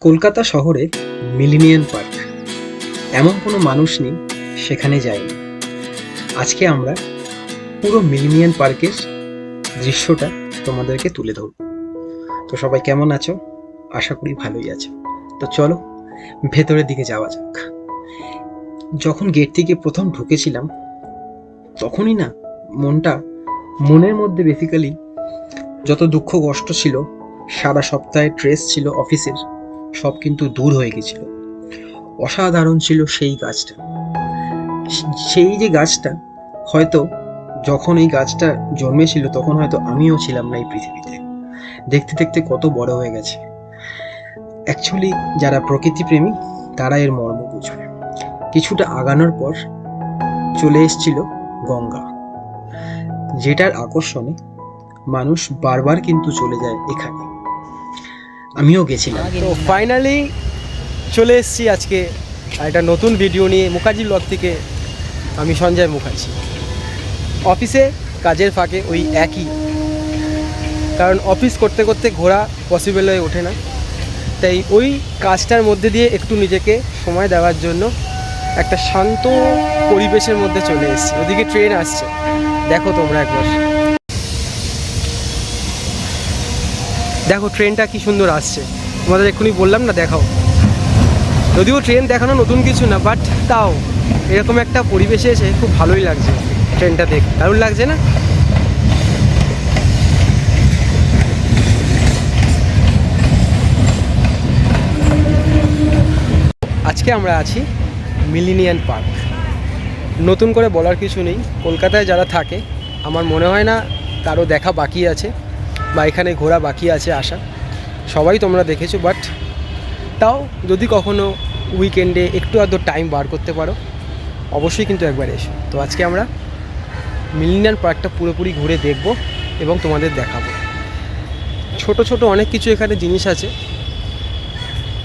কলকাতা শহরে মিলিনিয়ান পার্ক। এমন কোনো মানুষ নেই সেখানে যায়নি। আজকে আমরা পুরো মিলিনিয়ান পার্কের দৃশ্যটা তোমাদেরকে তুলে ধরব। তো সবাই কেমন আছো? আশা করি ভালোই আছো। তো চলো, ভেতরের দিকে যাওয়া যাক। যখন গেট থেকে প্রথম ঢুকেছিলাম, তখনই না মনটা মনের মধ্যে বেসিক্যালি যত দুঃখ কষ্ট ছিল, সারা সপ্তাহে ট্রেস ছিল অফিসের সব কিন্তু দূর হয়ে গেছিল। অসাধারণ ছিল সেই গাছটা। সেই যে গাছটা, হয়তো যখন এই গাছটা জন্মেছিল, তখন হয়তো আমিও ছিলাম না এই পৃথিবীতে। দেখতে দেখতে কত বড় হয়ে গেছে। অ্যাকচুয়ালি যারা প্রকৃতি প্রেমী তারা এর মর্ম বুঝবে। কিছুটা আগানোর পর চলে এসেছিল গঙ্গা। যেটার আকর্ষণে মানুষ বারবার কিন্তু চলে যায় এখানে। আমিও গেছিলাম। তো ফাইনালি চলে এসেছি আজকে একটা নতুন ভিডিও নিয়ে মুখার্জি ব্লগ থেকে। আমি সঞ্জয় মুখার্জি। অফিসে কাজের ফাঁকে ওই একই। কারণ অফিস করতে করতে ঘোরা পসিবল হয়ে ওঠে না। তাই ওই কাজটার মধ্যে দিয়ে একটু নিজেকে সময় দেওয়ার জন্য একটা শান্ত পরিবেশের মধ্যে চলে এসেছি। ওদিকে ট্রেন আসছে। দেখো তোমরা একবার। দেখো, ট্রেনটা কি সুন্দর আসছে। তোমাদের এক্ষুনি বললাম না, দেখাও। যদিও ট্রেন দেখানো নতুন কিছু না বাট তাও। এরকম একটা পরিবেশে এসে খুব ভালোই লাগছে ট্রেনটা দেখ দারুণ লাগছে না? আজকে আমরা আছি মিলিনিয়ান পার্ক। নতুন করে বলার কিছু নেই। কলকাতায় যারা থাকে, আমার মনে হয় না কারও দেখা বাকি আছে। বা এখানে ঘোরা বাকি আছে আসা সবাই তোমরা দেখেছ বাট তাও যদি কখনো উইকেন্ডে একটু আধ টাইম বার করতে পারো, অবশ্যই কিন্তু একবার এসো। তো আজকে আমরা মিলিনিয়ান পার্কটা পুরোপুরি ঘুরে দেখব এবং তোমাদের দেখাবো। ছোট ছোট অনেক কিছু এখানে জিনিস আছে।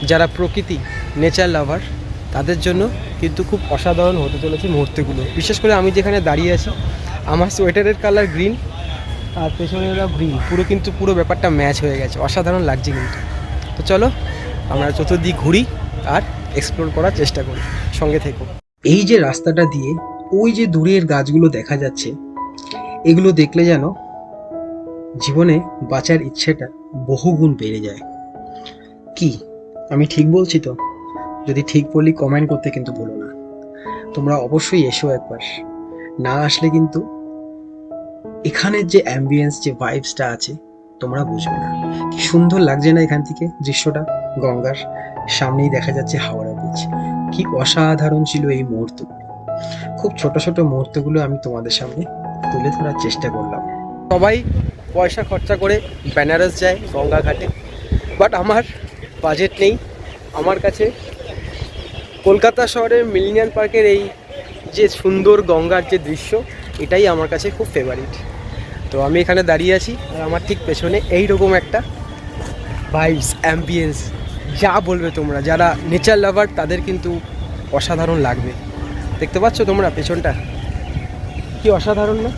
যারা প্রকৃতি নেচার লাভার তাদের জন্য কিন্তু খুব অসাধারণ হতে চলেছে মুহূর্তগুলো। বিশেষ করে আমি যেখানে দাঁড়িয়ে আছি, আমার সোয়েটারের কালার গ্রিন আর পেছনে ওরা গ্রিন পুরো কিন্তু পুরো ব্যাপারটা ম্যাচ হয়ে গেছে। অসাধারণ লাগছে কিন্তু। তো চলো, আমরা চতুর্দিক ঘুরি আর এক্সপ্লোর করার চেষ্টা করি। সঙ্গে থেকো। এই যে রাস্তাটা দিয়ে ওই যে দূরের গাছগুলো দেখা যাচ্ছে, এগুলো দেখলে যেন জীবনে বাঁচার ইচ্ছেটা বহুগুণ বেড়ে যায়। কি? আমি ঠিক বলছি তো? যদি ঠিক বলি কমেন্ট করতে কিন্তু বলো না। তোমরা অবশ্যই এসো একবার। না আসলে কিন্তু এখানের যে অ্যাম্বিয়েন্স যে ভাইবসটা আছে, তোমরা বুঝবে না। কি সুন্দর লাগছে না এখান থেকে দৃশ্যটা? গঙ্গার সামনেই দেখা যাচ্ছে হাওড়া ব্রিজ কি অসাধারণ ছিল এই মুহূর্তগুলো। খুব ছোট ছোট মুহূর্তগুলো আমি তোমাদের সামনে তুলে ধরার চেষ্টা করলাম। সবাই পয়সা খরচা করে বেনারস যায় গঙ্গা ঘাটে বাট আমার বাজেট নেই। আমার কাছে কলকাতা শহরের মিলিনিয়ান পার্কের এই যে সুন্দর গঙ্গার যে দৃশ্য, এটাই আমার কাছে খুব ফেভারিট তো আমি এখানে দাঁড়িয়ে আছি আর আমার ঠিক পেছনে এই রকম একটা ভাইবস অ্যাম্বিয়েন্স যা বলবে তোমরা। যারা নেচার লাভার তাদের কিন্তু অসাধারণ লাগবে। দেখতে পাচ্ছ তোমরা পেছনটা? কি অসাধারণ না?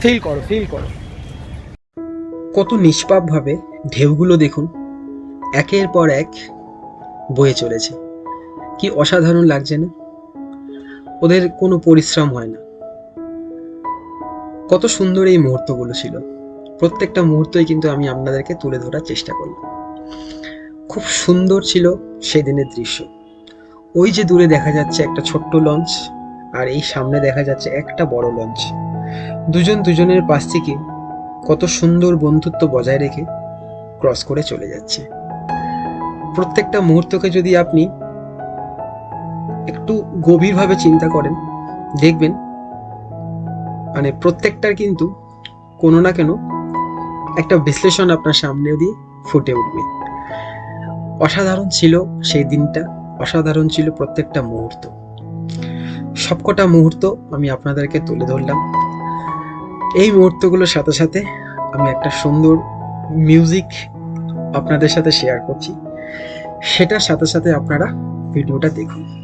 ফিল করো ফিল করো। কত নিষ্পাপভাবে ঢেউগুলো দেখুন, একের পর এক বয়ে চলেছে। কি অসাধারণ লাগছে না? ওদের কোনো পরিশ্রম হয় না। কত সুন্দর এই মুহূর্তগুলো ছিল। প্রত্যেকটা মুহূর্তই কিন্তু আমি আপনাদেরকে তুলে ধরার চেষ্টা করলাম। খুব সুন্দর ছিল সেদিনের দৃশ্য। ওই যে দূরে দেখা যাচ্ছে একটা ছোট্ট লঞ্চ, আর এই সামনে দেখা যাচ্ছে একটা বড় লঞ্চ। দুজন দুজনের পাশ থেকে কত সুন্দর বন্ধুত্ব বজায় রেখে ক্রস করে চলে যাচ্ছে। প্রত্যেকটা মুহূর্তকে যদি আপনি একটু গভীরভাবে চিন্তা করেন, দেখবেন মানে প্রত্যেকটার কিন্তু কোনো না কেন একটা বিশ্লেষণ আপনার সামনে দিয়ে ফুটে উঠবে। অসাধারণ ছিল সেই দিনটা, অসাধারণ ছিল প্রত্যেকটা মুহূর্ত। সবকটা মুহূর্ত আমি আপনাদেরকে তুলে ধরলাম। এই মুহূর্তগুলোর সাথে সাথে আমি একটা সুন্দর মিউজিক আপনাদের সাথে শেয়ার করছি। সেটার সাথে সাথে আপনারা ভিডিওটা দেখুন।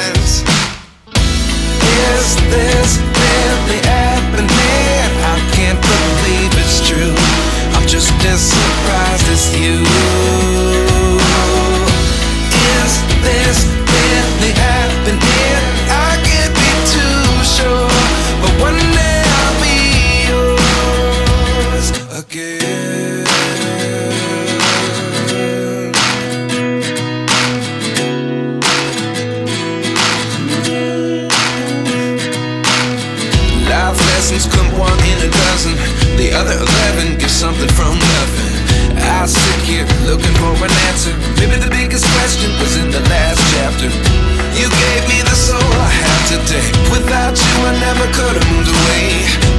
lessons come one in a dozen. The other eleven get something from nothing. I sit here looking for an answer. Maybe the biggest question was in the last chapter. You gave me the soul I have today. Without you, I never could have moved away.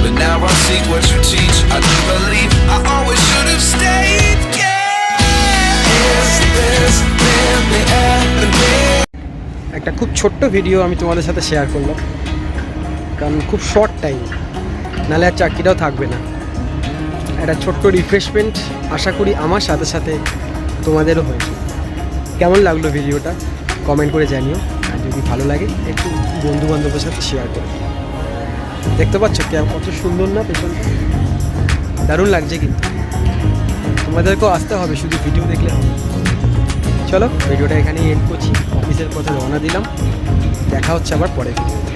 But now I see what you teach. I do believe I always should have stayed. Yeah. Is this really happening? একটা খুব ছোট্ট video আমি তোমাদের সাথে share করলাম কারণ খুব short time নাহলে আর চাকরিটাও থাকবে না। একটা ছোট্ট রিফ্রেশমেন্ট আশা করি আমার সাথে সাথে তোমাদেরও হয়েছে। কেমন লাগল ভিডিওটা? কমেন্ট করে জানিও। আর যদি ভালো লাগে, একটু বন্ধু বান্ধবের সাথে শেয়ার করো। দেখতে পাচ্ছ কেমন কত সুন্দর না পেছনটা দারুণ লাগছে কিন্তু। তোমাদেরকেও আসতে হবে, শুধু ভিডিও দেখলে হবে। চলো, ভিডিওটা এখানেই এন্ড করছি। অফিসের পথে রওনা দিলাম। দেখা হচ্ছে আবার পরে ভিডিও